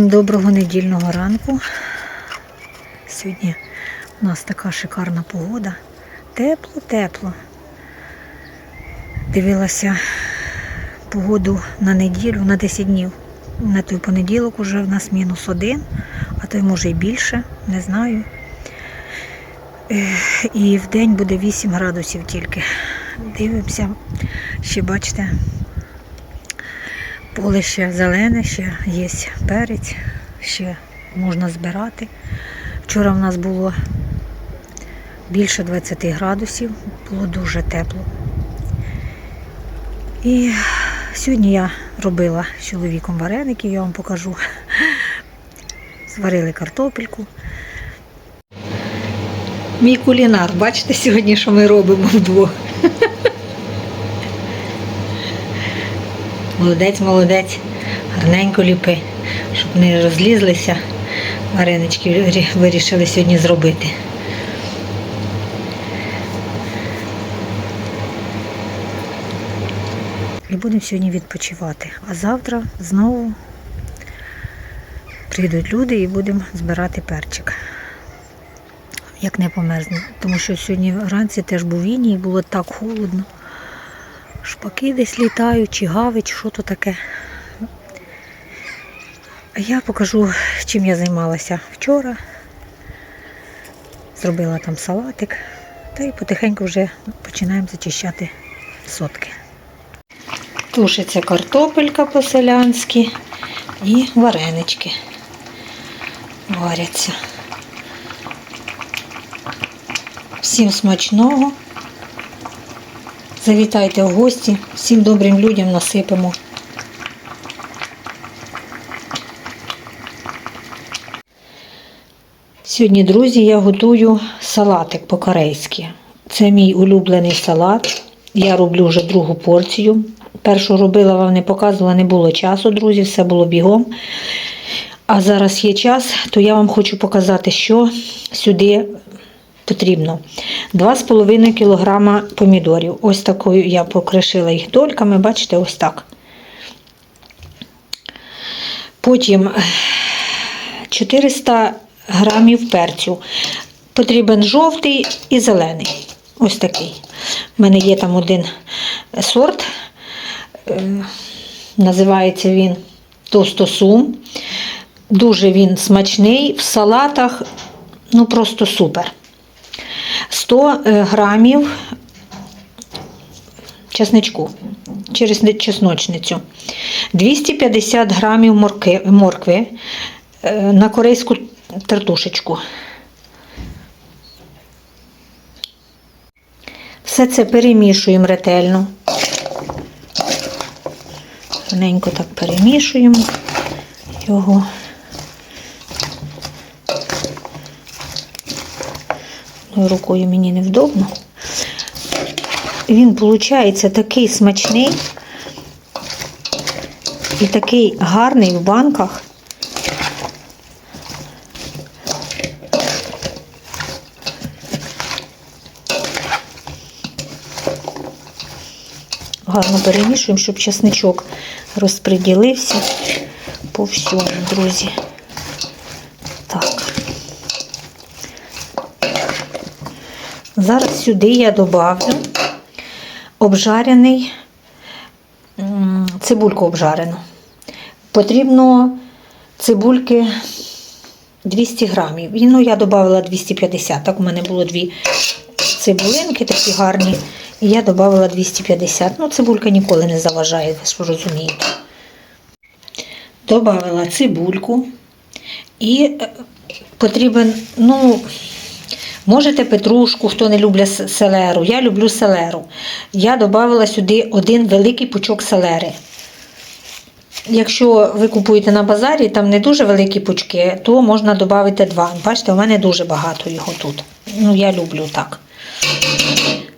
Доброго недільного ранку. Сьогодні у нас така шикарна погода. Тепло, тепло. Дивилася погоду на неділю, на 10 днів. На той понеділок уже в нас мінус один, а то й може й більше, не знаю. І в день буде 8 градусів тільки. Дивимося, ще бачите, Поле ще зелене, ще є перець, ще можна збирати. Вчора в нас було більше 20 градусів, було дуже тепло. І сьогодні я робила з чоловіком вареники, я вам покажу. Зварили картопельку. Мій кулінар, бачите сьогодні, що ми робимо вдвох. Молодець, молодець, гарненько ліпи, щоб не розлізлися. Варенички вирішили сьогодні зробити. І будемо сьогодні відпочивати. А завтра знову прийдуть люди і будемо збирати перчик. Як не померзне. Тому що сьогодні вранці теж був іній і було так холодно. Шпаки десь літають, чи гави, чи що то таке. А я покажу, чим я займалася вчора. Зробила там салатик. Та й потихеньку вже починаємо зачищати сотки. Тушиться картопелька по-селянськи і варенички варяться. Всім смачного. Завітайте в гості, всім добрим людям насипемо. Сьогодні, друзі, я готую салатик по-корейськи. Це мій улюблений салат. Я роблю вже другу порцію. Першу робила, вам не показувала, не було часу, друзі, все було бігом. А зараз є час, то я вам хочу показати, що сюди потрібно 2,5 кг помідорів. Ось такою я покришила їх дольками, бачите, ось так. Потім е, 400 грамів перцю. Потрібен жовтий і зелений. Ось такий. У мене є там один сорт. е, Називається він тостосум. Дуже він смачний в салатах, ну просто супер. 100 е, грамів чесничку через чесночницю, 250 грамів моркви е, на корейську тертушечку. Все це перемішуємо ретельно. Гарненько так перемішуємо його. Ну, Рукою мені невдобно. Він, виходить, такий смачний і такий гарний в банках. Гарно перемішуємо, щоб чесничок розподілився по всьому, друзі. Зараз сюди я добавлю обжарений цибульку обжарену. Потрібно цибульки 200 грамів. Ну, я додала 250. Так, у мене було дві цибулинки такі гарні. І я додала 250. Ну, цибулька ніколи не заважає, ви ж розумієте. Добавила цибульку. І е, потрібен, ну, можете петрушку, хто не любить селеру. Я люблю селеру. Я додала сюди один великий пучок селери. Якщо ви купуєте на базарі, там не дуже великі пучки, то можна додати два. Бачите, у мене дуже багато його тут. Ну, я люблю так.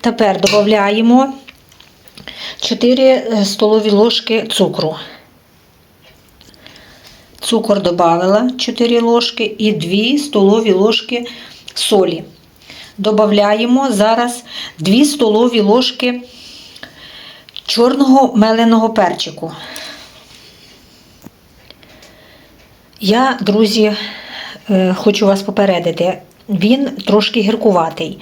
Тепер додаємо 4 столові ложки цукру. Цукор додала 4 ложки і 2 столові ложки солі. Додаємо зараз 2 столові ложки чорного меленого перчику. Я, друзі, е, хочу вас попередити. Він трошки гіркуватий.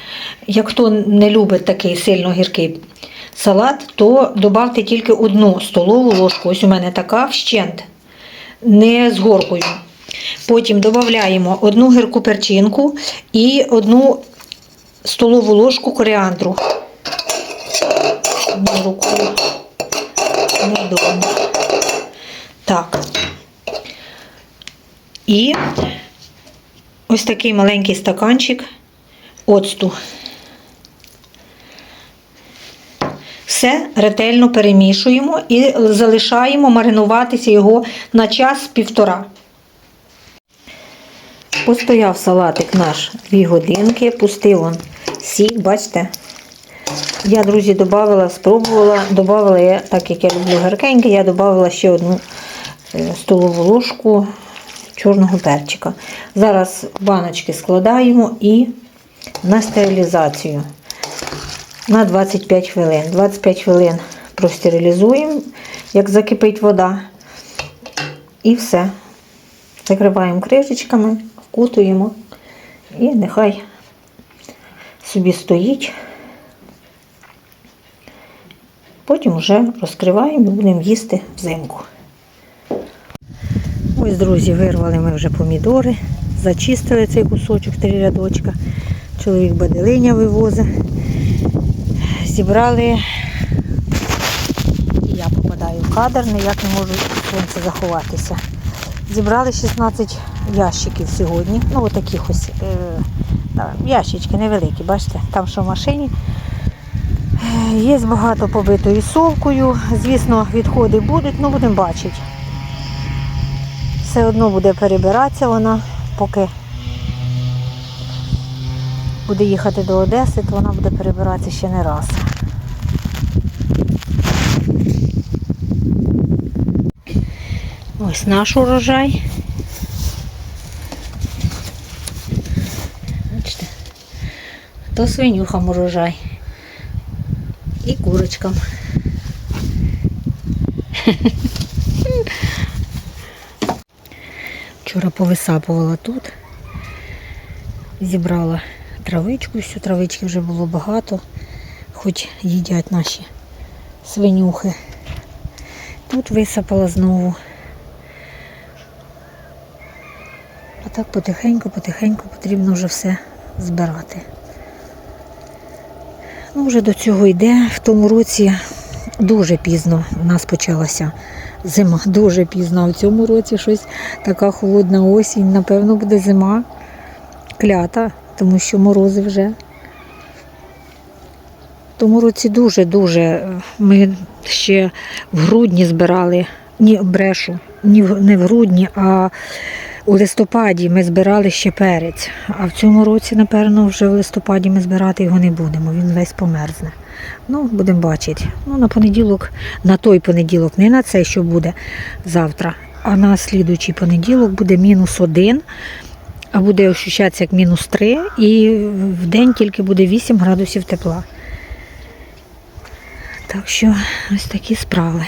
Як хто не любить такий сильно гіркий салат, то додавте тільки одну столову ложку. Ось у мене така вщент, не з горкою. Потім додаємо одну гірку перчинку і одну столову ложку коріандру. Не рукою. Не. Так. І ось такий маленький стаканчик оцту. Все ретельно перемішуємо і залишаємо маринуватися його на час-півтора. Постояв салатик наш 2 годинки, пустив он сік, бачите? Я, друзі, додавала, спробувала, додавала я, так як я люблю гаркеньке, я додавала ще одну е, столову ложку чорного перчика. Зараз баночки складаємо і на стерилізацію на 25 хвилин. 25 хвилин простерилізуємо, як закипить вода. І все. Закриваємо кришечками, вкутуємо і нехай собі стоїть. Потім вже розкриваємо і будемо їсти взимку. Ось, друзі, вирвали ми вже помідори, зачистили цей кусочок, три рядочка. Чоловік баделиня вивозить. Зібрали, я попадаю в кадр, ніяк не можу сонце заховатися. Зібрали 16 ящиків сьогодні. Ну, отаких ось е, ящички невеликі, бачите, там що в машині. Е, Є багато побитої совкою. Звісно, відходи будуть, ну будемо бачити. Все одно буде перебиратися вона, поки буде їхати до Одеси, то вона буде перебиратися ще не раз. Ось наш урожай. Бачите, то свинюхам урожай. І курочкам. Вчора повисапувала тут, зібрала травичку, всю травички вже було багато, хоч їдять наші свинюхи. Тут висапала знову. Так потихеньку, потихеньку потрібно вже все збирати. Ну, вже до цього йде. В тому році дуже пізно у нас почалася зима, дуже пізно. А в цьому році щось така холодна осінь. Напевно, буде зима клята, тому що морози вже. В тому році дуже-дуже. Ми ще в грудні збирали, ні, брешу, ні, не в грудні, а у листопаді ми збирали ще перець. А в цьому році, напевно, вже в листопаді ми збирати його не будемо, він весь померзне. Ну, будемо бачити. Ну, на понеділок, на той понеділок, не на цей, що буде завтра, а на слідуючий понеділок буде мінус один, а буде ощущатися як мінус три, і в день тільки буде 8 градусів тепла. Так що ось такі справи.